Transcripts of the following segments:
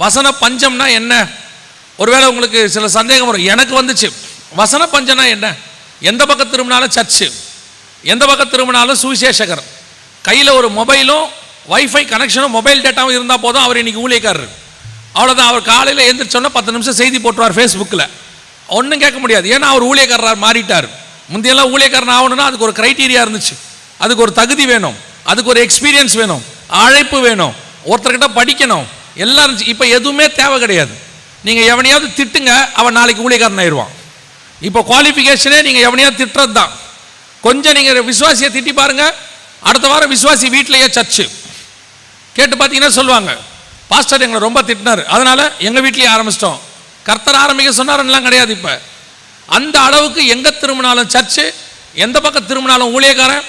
வசன பஞ்சம்னா என்ன? ஒருவேளை உங்களுக்கு சில சந்தேகம் வரும். எனக்கு வந்துச்சு. வசன பஞ்சம்னா என்ன? எந்த பக்கம் திரும்பினாலும் சர்ச்சு. எந்த பக்கம் திரும்பினாலும் சுவிசேஷகர். கையில் ஒரு மொபைலும் வைஃபை கனெக்ஷனும் மொபைல் டேட்டாவும் இருந்தால் போதும் அவர் இன்னைக்கு ஊழியக்காரர். அவ்வளோதான் அவர் காலையில் எழுந்திரிச்சோன்னா பத்து நிமிஷம் செய்தி போட்டுருவார் ஃபேஸ்புக்கில் ஒன்றும் கேட்க முடியாது. ஏன்னா அவர் ஊழியக்காரர் மாறிட்டார். முந்தையெல்லாம் ஊழியக்காரன் ஆகணும்னா அதுக்கு ஒரு க்ரைட்டீரியா இருந்துச்சு. அதுக்கு ஒரு தகுதி வேணும். அதுக்கு ஒரு எக்ஸ்பீரியன்ஸ் வேணும். அழைப்பு வேணும். ஒருத்தர்கிட்ட படிக்கணும். எல்லாம் இருந்துச்சு இப்போ எதுவுமே தேவை கிடையாது. நீங்கள் எவனையாவது திட்டுங்க அவன் நாளைக்கு ஊழியக்காரன் ஆயிடுவான். இப்போ குவாலிஃபிகேஷனே நீங்கள் எவனையாவது திட்டுறது தான் கொஞ்சம் நீங்கள் விசுவாசியை திட்டி பாருங்க. அடுத்த வாரம் விசுவாசி வீட்டிலேயே சர்ச்சு. கேட்டு பார்த்தீங்கன்னா சொல்லுவாங்க. பாஸ்டர் எங்களை ரொம்ப திட்டினார். அதனால் எங்கள் வீட்லேயே ஆரம்பிச்சிட்டோம். கர்த்தர் ஆரம்பிக்க சொன்னார்லாம் கிடையாது இப்போ. அந்த அளவுக்கு எங்கே திரும்பினாலும் சர்ச்சு எந்த பக்கம் திரும்பினாலும் ஊழியக்காரன்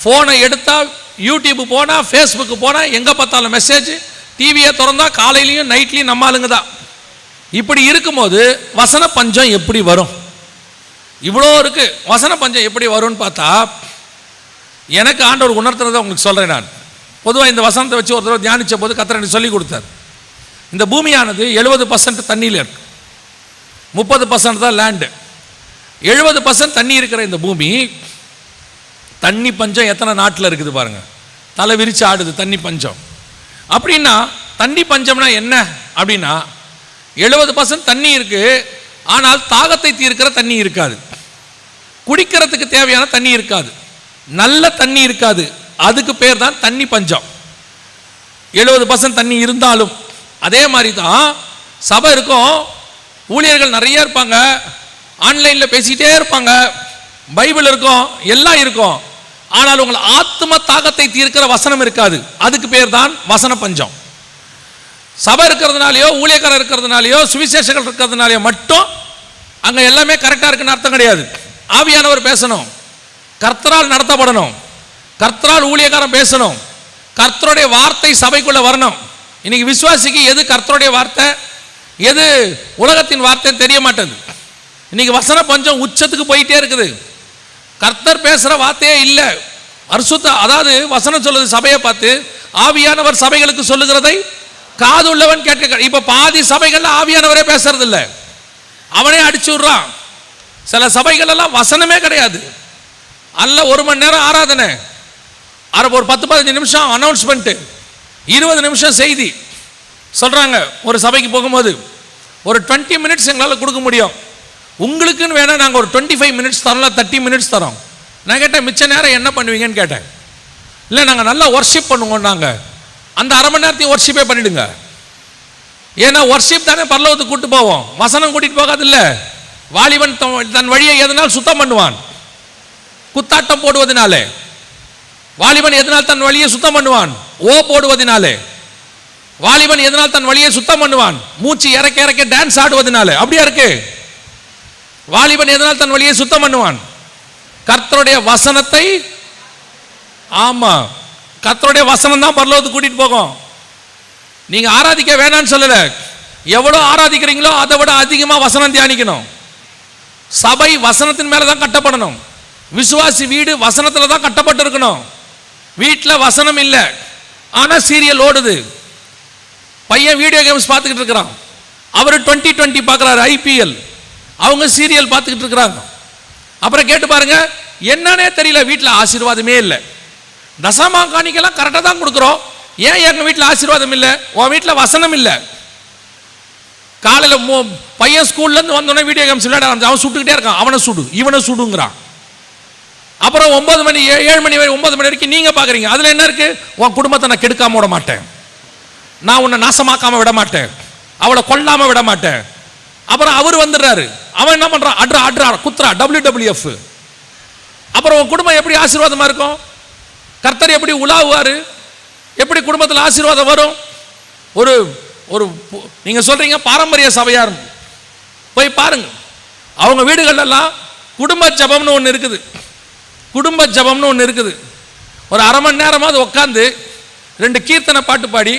ஃபோனை எடுத்தால் யூடியூப் போனால் ஃபேஸ்புக்கு போனால் எங்கே பார்த்தாலும் மெசேஜ் டிவியை திறந்தா காலையிலையும் நைட்லையும் நம்ம ஆளுங்க தான். இப்படி இருக்கும்போது வசன பஞ்சம் எப்படி வரும்? இவ்வளோ இருக்கு. வசன பஞ்சம் எப்படி வரும்னு பார்த்தா எனக்கு ஆண்டவர் உணர்த்துறதை உங்களுக்கு சொல்கிறேன் நான். பொதுவாக இந்த வசனத்தை வச்சு ஒரு தடவை தியானித்த போது கத்திர எனக்கு சொல்லி கொடுத்தார். இந்த பூமியானது எழுபது பர்சன்ட் தண்ணியில் இருக்கு. முப்பது பர்சன்ட் தான் லேண்டு எழுபது பர்சன்ட் தண்ணி இருக்கிற இந்த பூமி தண்ணி பஞ்சம் எத்தனை நாட்டில் இருக்குது பாருங்கள் தலை விரிச்சு ஆடுது தண்ணி பஞ்சம். அப்படின்னா தண்ணி பஞ்சம்னா என்ன? அப்படின்னா எழுபது பர்சன்ட் தண்ணி இருக்கு ஆனால் தாகத்தை தீர்க்கிற தண்ணி இருக்காது. குடிக்கிறதுக்கு தேவையான தண்ணி இருக்காது. நல்ல தண்ணி இருக்காது. அதுக்கு பேர் தான் தண்ணி பஞ்சம். எழுபது பர்சன்ட் தண்ணி இருந்தாலும். அதே மாதிரி தான் சபை இருக்கும். ஊழியர்கள் நிறைய இருப்பாங்க. ஆன்லைனில் பேசிக்கிட்டே இருப்பாங்க. பைபிள் இருக்கும். எல்லாம் இருக்கும். ஆனால் உங்கள் ஆத்ம தாகத்தை தீர்க்கிற வசனம் இருக்காது. அதுக்கு பேர் தான் வசன பஞ்சம் சபை இருக்கிறதுனாலையோ ஊழியக்காரர் இருக்கிறதுனாலையோ சுவிசேஷங்கள் இருக்கிறதுனாலையோ மட்டும் அங்கே எல்லாமே கரெக்டாக இருக்குன்னு அர்த்தம் கிடையாது. ஆவியானவர் பேசணும். கர்த்தரால் நடத்தப்படணும். கர்த்தரால் ஊழியக்காரன் பேசணும். கர்த்தருடைய வார்த்தை சபைக்குள்ள வரணும். இன்னைக்கு விசுவாசிக்கு எது கர்த்தருடைய வார்த்தை? எது உலகத்தின் வார்த்தை தெரிய மாட்டேங்குது. இன்னைக்கு வசன பஞ்சம் உச்சத்துக்கு போயிட்டே இருக்குது. கர்த்தர் பேசுகிற வார்த்தையே இல்லை. அரிசுத்த அதாவது வசனம் சொல்லுது சபையை பார்த்து ஆவியானவர் சபைகளுக்கு சொல்லுகிறதை காது உள்ளவன் கேட்க இப்போ பாதி சபைகளில் ஆவியானவரே பேசுறது இல்லை அவனே அடிச்சு விடுறான். சில சபைகளெல்லாம் வசனமே கிடையாது. அல்ல ஒரு மணி நேரம் ஆராதனை. அரை ஒரு பத்து பதினஞ்சு நிமிஷம் அனௌன்ஸ்மெண்ட்டு இருபது நிமிஷம் செய்தி. சொல்கிறாங்க ஒரு சபைக்கு போகும்போது ஒரு டுவெண்ட்டி மினிட்ஸ் எங்களால் கொடுக்க முடியும். உங்களுக்குன்னு வேணால் நாங்கள் ஒரு டுவெண்ட்டி ஃபைவ் மினிட்ஸ் தரோம்ல தேர்ட்டி மினிட்ஸ் தரோம். நான் கேட்டேன் மிச்ச நேரம் என்ன பண்ணுவீங்கன்னு கேட்டேன். இல்லை நாங்கள் நல்லா ஒர்ஷிப் பண்ணுவோம் நாங்கள் அந்த அரை மணி நேரத்தையும் ஒர்ஷிப்பே பண்ணிடுங்க. ஏன்னா ஒர்ஷிப் தானே பரலோகத்துக்கு கூட்டு போவோம். வசனம் கூட்டிட்டு போகாது இல்லை வாலிபன் தன் தன் வழியை எதனால் சுத்தம் பண்ணுவான்? குத்தாட்டம் போடுவதனாலே. வாலிபன் எதனால் தன் வழியை சுத்தம் பண்ணுவான்? ஓ போடுவதனாலே. வாலிபன் எதனால் தன் வழியை சுத்தம் பண்ணுவான்? மூச்சு இறக்க இறக்க டான்ஸ் ஆடுவதனால. அப்படியா இருக்கு? வாலிபன் எதனால் தன் வழியை சுத்தம் பண்ணுவான்? கர்த்தருடைய வசனத்தை ஆமா கர்த்தருடைய வசனம் தான் பரலோகத்துக்கு கூட்டிட்டு போகும். நீங்க ஆராதிக்க வேணாம்னு சொல்லல. எவ்வளோ ஆராதிக்கிறீங்களோ அதை விட அதிகமாக வசனம் தியானிக்கணும். சபை வசனத்தின் மேலே தான் கட்டப்படணும். விசுவாசி வீடு வசனத்தில் தான் கட்டப்பட்டு இருக்கணும் வீட்டில் வசனம் இல்லை. ஆனால் சீரியல் ஓடுது. பையன் வீடியோ கேம்ஸ் பார்த்துக்கிட்டு இருக்கிறான். அவர் டுவெண்ட்டி டுவெண்ட்டி பார்க்குறாரு ஐபிஎல் அவங்க சீரியல் பார்த்துக்கிட்டு இருக்கிறாங்க. அப்புறம் கேட்டு பாருங்க என்னன்னே தெரியல வீட்டில் ஆசீர்வாதமே இல்லை. தசமா காணிக்கெல்லாம் கரெக்டாக தான் கொடுக்குறோம். ஏன் எங்கள் வீட்டில் ஆசீர்வாதம் இல்லை? உன் வீட்டில் வசனம் இல்லை. காலையில் மோ பையன் ஸ்கூல்லேருந்து வந்தோடனே வீடியோ கேம்ஸ் விளையாட ஆரம்பிச்சு. அவன் சுட்டுக்கிட்டே இருக்கான். அவனை சுடு இவனை சுடுங்கிறான். அப்புறம் ஒன்பது மணி ஏ- ஏழு மணி வரை ஒன்பது மணி வரைக்கும் நீங்கள் பார்க்குறீங்க அதில் என்ன இருக்குது உன் குடும்பத்தை நான் கெடுக்காமல் விட மாட்டேன். நான் உன்னை நாசமாக்காமல் விட மாட்டேன். அவளை கொல்லாமல் விட மாட்டேன். அப்புறம் அவர் வந்துடுறாரு. அவன் என்ன பண்ணுறான் அட்ரா அட்ரா குத்ரா டபிள்யூ அப்புறம் உன் குடும்பம் எப்படி ஆசீர்வாதமாக இருக்கும்? கர்த்தர் எப்படி உலாவுவார்? எப்படி குடும்பத்தில் ஆசீர்வாதம் வரும்? ஒரு ஒரு நீங்கள் சொல்கிறீங்க பாரம்பரிய சபையார் போய் பாருங்க. அவங்க வீடுகளெல்லாம் குடும்ப ஜபம்னு ஒன்று இருக்குது. குடும்ப ஜபம்னு ஒன்று இருக்குது. ஒரு அரை மணி நேரமாவது உட்காந்து ரெண்டு கீர்த்தனை பாட்டு பாடி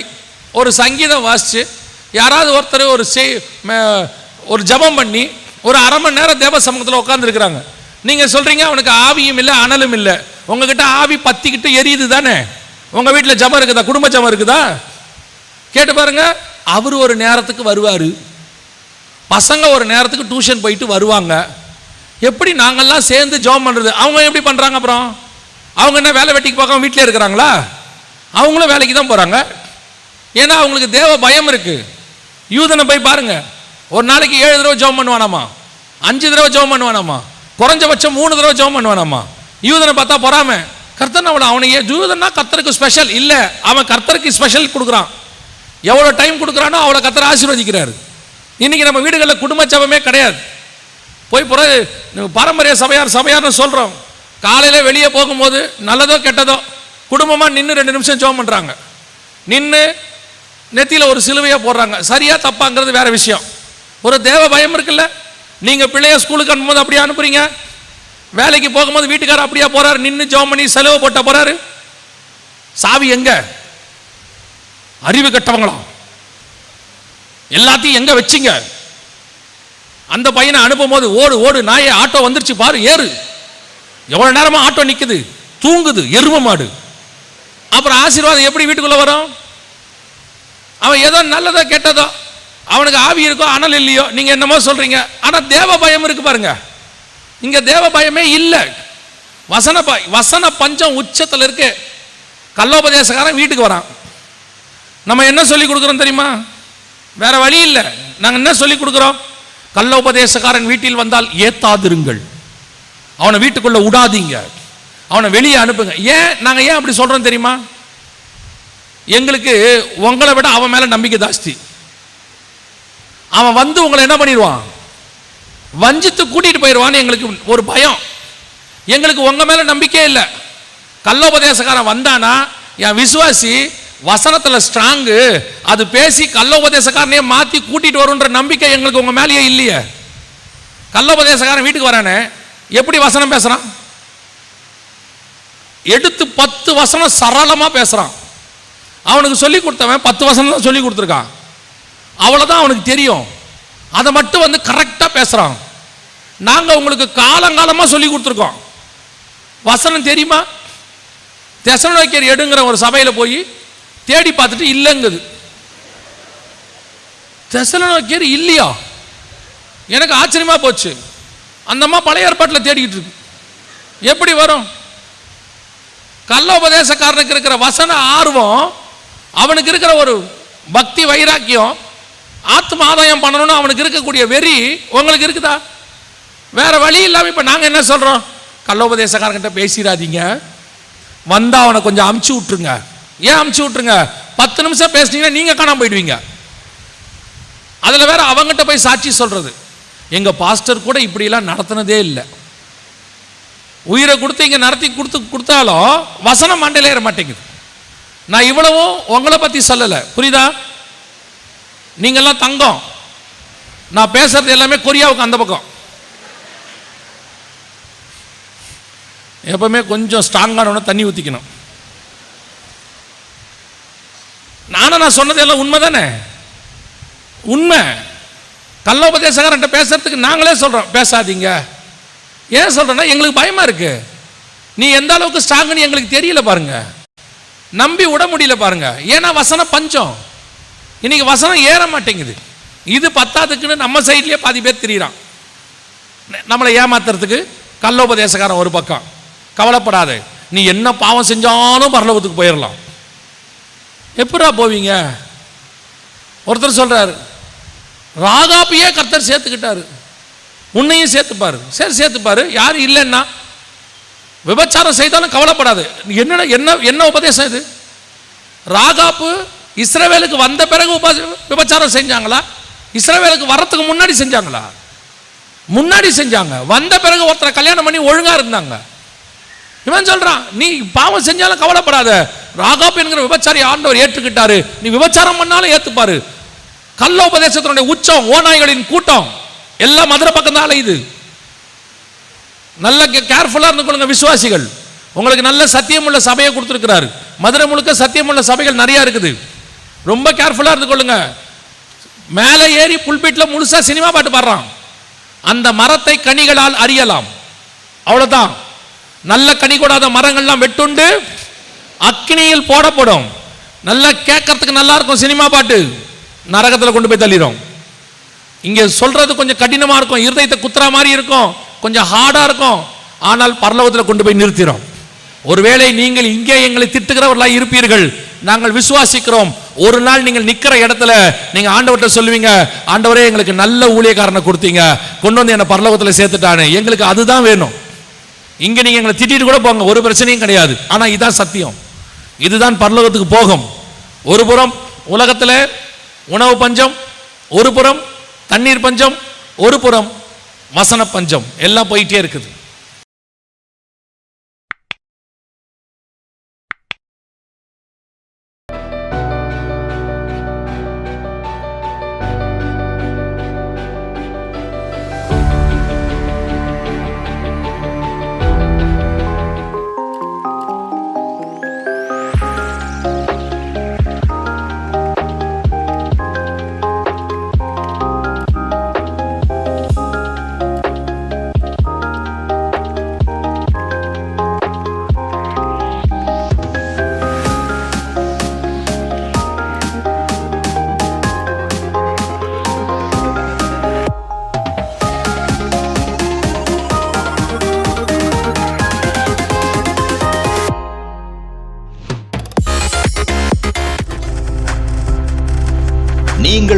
ஒரு சங்கீதம் வாசித்து யாராவது ஒருத்தர் ஒரு செய் ஒரு ஜபம் பண்ணி ஒரு அரை மணி நேரம் தேவ சமூகத்தில் உட்காந்துருக்குறாங்க நீங்கள் சொல்கிறீங்க அவனுக்கு ஆவியும் இல்லை அனலும் இல்லை. உங்ககிட்ட ஆவி பத்திக்கிட்டு எரியுது தானே? உங்கள் வீட்டில் ஜபம் இருக்குதா? குடும்ப ஜபம் இருக்குதா? கேட்டு பாருங்க அவர் ஒரு நேரத்துக்கு வருவார். பசங்க ஒரு நேரத்துக்கு டியூஷன் போயிட்டு வருவாங்க. எப்படி நாங்கள்லாம் சேர்ந்து ஜாப் பண்ணுறது அவங்க எப்படி பண்ணுறாங்க அப்புறம்? அவங்க என்ன வேலை வெட்டிக்கு பார்க்காம வீட்டிலே இருக்கிறாங்களா? அவங்களும் வேலைக்கு தான் போகிறாங்க ஏன்னா அவங்களுக்கு தேவ பயம் இருக்குது யூதனை போய் பாருங்கள் ஒரு நாளைக்கு ஏழு தடவை ஜெபம் பண்ணுவானாமா? அஞ்சு தடவை ஜெபம் பண்ணுவானாமா? குறைஞ்சபட்சம் மூணு தடவை ஜெபம் பண்ணுவானாமா? யூதனை பார்த்தா பொறாம. கர்த்தன் அவனை அவனுக்கு யூதன்னா கர்த்தருக்கு ஸ்பெஷல் இல்லை அவன் கர்த்தருக்கு ஸ்பெஷல் கொடுக்குறான். எவ்வளோ டைம் கொடுக்குறானோ அவ்வளோ கர்த்தர் ஆசீர்வதிக்கிறாரு. இன்னைக்கு நம்ம வீடுகளில் குடும்ப சபமே கிடையாது. போய் புற பாரம்பரிய சபையார் சபையார்னு சொல்கிறோம் காலையில் வெளியே போகும்போது நல்லதோ கெட்டதோ குடும்பமாக நின்று ரெண்டு நிமிஷம் ஜோம் பண்ணுறாங்க நின்று நெத்தியில் ஒரு சிலுவையாக போடுறாங்க. சரியா தப்பாங்கிறது வேற விஷயம். ஒரு தேவ பயம் இருக்குல்ல? நீங்கள் பிள்ளைய ஸ்கூலுக்கு அனுப்பும்போது அப்படியே அனுப்புறீங்க? வேலைக்கு போகும்போது வீட்டுக்காரர் அப்படியே போறாரு நின்று ஜோம் பண்ணி செலவு போட்ட போறாரு. சாவி எங்க? அறிவு கட்டவங்களா? எல்லாத்தையும் எங்க வச்சிங்க? அந்த பையனை அனுப்பும் போது ஓடு ஓடு நாயே ஆட்டோ வந்துருச்சு பாரு ஏறு. எவ்வளவு நேரமா ஆட்டோ நிற்குது தூங்குது எரும மாடு. அப்புறம் ஆசீர்வாதம் எப்படி வீட்டுக்குள்ள வரும்? அவன் ஏதோ நல்லதோ கெட்டதோ அவனுக்கு ஆவி இருக்கோ அனல் இல்லையோ நீங்க என்னமோ சொல்றீங்க. ஆனா தேவ பயம் இருக்கு பாருங்க. இங்க தேவ பயமே இல்லை. வசன ப வசன பஞ்சம் உச்சத்தில் இருக்கு. கல்லோபதேசக்காரன் வீட்டுக்கு வரான். நம்ம என்ன சொல்லி கொடுக்குறோம் தெரியுமா? வேற வழி இல்லை. நாங்கள் என்ன சொல்லி கொடுக்குறோம்? கல்லோபதேசக்காரன் வீட்டில் வந்தால் ஏத்தாதிருங்கள். அவனை வீட்டுக்குள்ள விடாதீங்க அவனை வெளியே அனுப்புங்க. ஏன் நாங்கள் ஏன் அப்படி சொல்றோம் தெரியுமா? எங்களுக்கு உங்களை விட அவன் மேல நம்பிக்கை ஜாஸ்தி. அவன் வந்து உங்களை என்ன பண்ணிடுவான்? வஞ்சித்து கூட்டிட்டு போயிடுவான்னு எங்களுக்கு ஒரு பயம். எங்களுக்கு உங்க மேல நம்பிக்கையே இல்லை. கல்லோபதேசக்காரன் வந்தானா? என் விசுவாசி வசனத்துல ஸ்ட்ராங்கு அது பேசி கல்லோபதேசக்காரனே மாத்தி கூட்டிட்டு வரும்ன்ற நம்பிக்கை எங்களுக்கு உங்க மேலேயே இல்லையே. கல்லோபதேசக்காரன் வீட்டுக்கு வரானே? எப்படி வசனம் பேசுறான்? எடுத்து பத்து வசனம் சரளமா பேசுறான். அவனுக்கு சொல்லி கொடுத்தவன் பத்து வசனம் தான் சொல்லி கொடுத்துருக்கான். அவ்வளோதான் அவனுக்கு தெரியும். அதை மட்டும் வந்து கரெக்டாக பேசுகிறான் நாங்கள் உங்களுக்கு காலங்காலமாக சொல்லி கொடுத்துருக்கோம். வசனம் தெரியுமா? தெசனோக்கியர் எடுங்கிற ஒரு சபையில் போய் தேடி பார்த்துட்டு இல்லைங்குது. தெசனோக்கியர் இல்லையா? எனக்கு ஆச்சரியமாக போச்சு. அந்த அம்மா பழைய ஏற்பாட்டில் தேடிக்கிட்டு இருக்கு. எப்படி வரும்? கள்ள உபதேசக்காரனுக்கு இருக்கிற வசன ஆர்வம் அவனுக்கு இருக்கிற ஒரு பக்தி வைராக்கியம் ஆத்ம ஆதாயம் பண்ணணும்னு அவனுக்கு இருக்கக்கூடிய வெறி உங்களுக்கு இருக்குதா? வேற வழி இல்லாமல் இப்போ நாங்கள் என்ன சொல்கிறோம் கள்ளோபதேசக்காரங்கிட்ட பேசிடாதீங்க. வந்தா அவனை கொஞ்சம் அமுச்சு விட்டுருங்க. ஏன் அமுச்சு விட்டுருங்க? பத்து நிமிஷம் பேசுனீங்கன்னா நீங்கள் காணாம போயிடுவீங்க. அதில் வேற அவங்ககிட்ட போய் சாட்சி சொல்கிறது எங்கள் பாஸ்டர் கூட இப்படிலாம் நடத்தினதே இல்லை. உயிரை கொடுத்து இங்கே நடத்தி கொடுத்து கொடுத்தாலும் வசனம் மண்டையில் ஏற மாட்டேங்குது. நான் இவ்வளவும் உங்களை பற்றி சொல்லலை. புரியுதா? நீங்கள்லாம் தங்கம். நான் பேசுறது எல்லாமே கொரியாவுக்கு அந்த பக்கம். எப்பவுமே கொஞ்சம் ஸ்ட்ராங்கான தண்ணி ஊற்றிக்கணும் நானும் நான் சொன்னது எல்லாம் உண்மை தானே? உண்மை. கள்ளோபதேசக்காரன்ட்ட பேசுறதுக்கு நாங்களே சொல்கிறோம் பேசாதீங்க. ஏன் சொல்கிறேன்னா எங்களுக்கு பயமாக இருக்கு. நீ எந்த அளவுக்கு ஸ்ட்ராங்குன்னு எங்களுக்கு தெரியல பாருங்க. நம்பி விட முடியல பாருங்க. ஏன்னா வசனம் பஞ்சம். இன்னைக்கு வசனம் ஏற மாட்டேங்குது. இது பத்தாதுக்குன்னு நம்ம சைட்லேயே பாதி பேர் திரியிறான். நம்மளை ஏமாத்துறதுக்கு கல்லோபதேசக்காரன் ஒரு பக்கம். கவலைப்படாத. நீ என்ன பாவம் செஞ்சாலும் பரலோகத்துக்கு போயிடலாம் எப்படா போவீங்க? ஒருத்தர் சொல்கிறார் ராகாப்பியே கர்த்தர் சேர்த்துக்கிட்டாரு. உன்னையும் சேர்த்துப்பாரு. சரி சேர்த்துப்பாரு. யாரும் இல்லைன்னா விபச்சாரம் செய்தாலும் கவலைப்படாது. என்ன என்ன என்ன உபதேசம் இது? ராகாப்பு இஸ்ரவேலுக்கு வந்த பிறகு விபச்சாரம் செஞ்சாங்களா? இஸ்ரவேலுக்கு வரத்துக்கு முன்னாடி செஞ்சாங்களா? முன்னாடி செஞ்சாங்க. வந்த பிறகு ஒருத்தரை கல்யாணம் பண்ணி ஒழுங்கா இருந்தாங்க. இவன் சொல்றான் நீ பாவம் செஞ்சாலும் கவலைப்படாத. ராகாப் என்கிற விபச்சாரி ஆண்டவர் ஏற்றுக்கிட்டாரு. நீ விபச்சாரம் பண்ணாலும் ஏத்துப்பாரு. கள்ள உபதேசத்தினுடைய உச்சம் ஓநாய்களின் கூட்டம். எல்லாம் மதுரை பக்கம் தான் அலையுது நல்ல கேர்ஃபுல்லாக இருந்துக்கொள்ளுங்க விசுவாசிகள். உங்களுக்கு நல்ல சத்தியமுள்ள சபையை கொடுத்துருக்கிறாரு. மதுரை முழுக்க சத்தியமுள்ள சபைகள் நிறைய இருக்குது. ரொம்ப கேர்ஃபுல்லாக இருந்து கொள்ளுங்க மேலே ஏறி புல்பீட்டில் முழுசாக சினிமா பாட்டு பாடுறான். அந்த மரத்தை கனிகளால் அறியலாம். அவ்வளோதான் நல்ல கனி கூடாத மரங்கள்லாம் வெட்டுண்டு அக்னியில் போடப்படும். நல்லா கேட்கறதுக்கு நல்லா இருக்கும் சினிமா பாட்டு. நரகத்தில் கொண்டு போய் தள்ளிடும் இங்கே சொல்றது கொஞ்சம் கடினமாக இருக்கும். இருதயத்தை குத்துற மாதிரி இருக்கும். கொஞ்சம் ஹார்டாக இருக்கும். ஆனால் பரலோகத்தில் கொண்டு போய் நிறுத்திடும் ஒருவேளை நீங்கள் இங்கே எங்களை திட்டுகிறவர்களாக இருப்பீர்கள். நாங்கள் விசுவாசிக்கிறோம். ஒரு நாள் நீங்கள் நிற்கிற இடத்துல நீங்க ஆண்டவர்கிட்ட சொல்லுவீங்க ஆண்டவரே எங்களுக்கு நல்ல ஊழியக்காரனை கொடுத்தீங்க. கொண்டு வந்து என்னை பரலோகத்தில் சேர்த்துட்டானே. எங்களுக்கு அதுதான் வேணும். இங்க நீங்க எங்களை திட்டிட்டு கூட போங்க ஒரு பிரச்சனையும் கிடையாது. ஆனா இதான் சத்தியம். இதுதான் பரலோகத்துக்கு போகும். ஒரு புறம் உலகத்தில் உணவு பஞ்சம் ஒரு புறம் தண்ணீர் பஞ்சம் ஒரு புறம் வசன பஞ்சம். எல்லாம் போயிட்டே இருக்குது.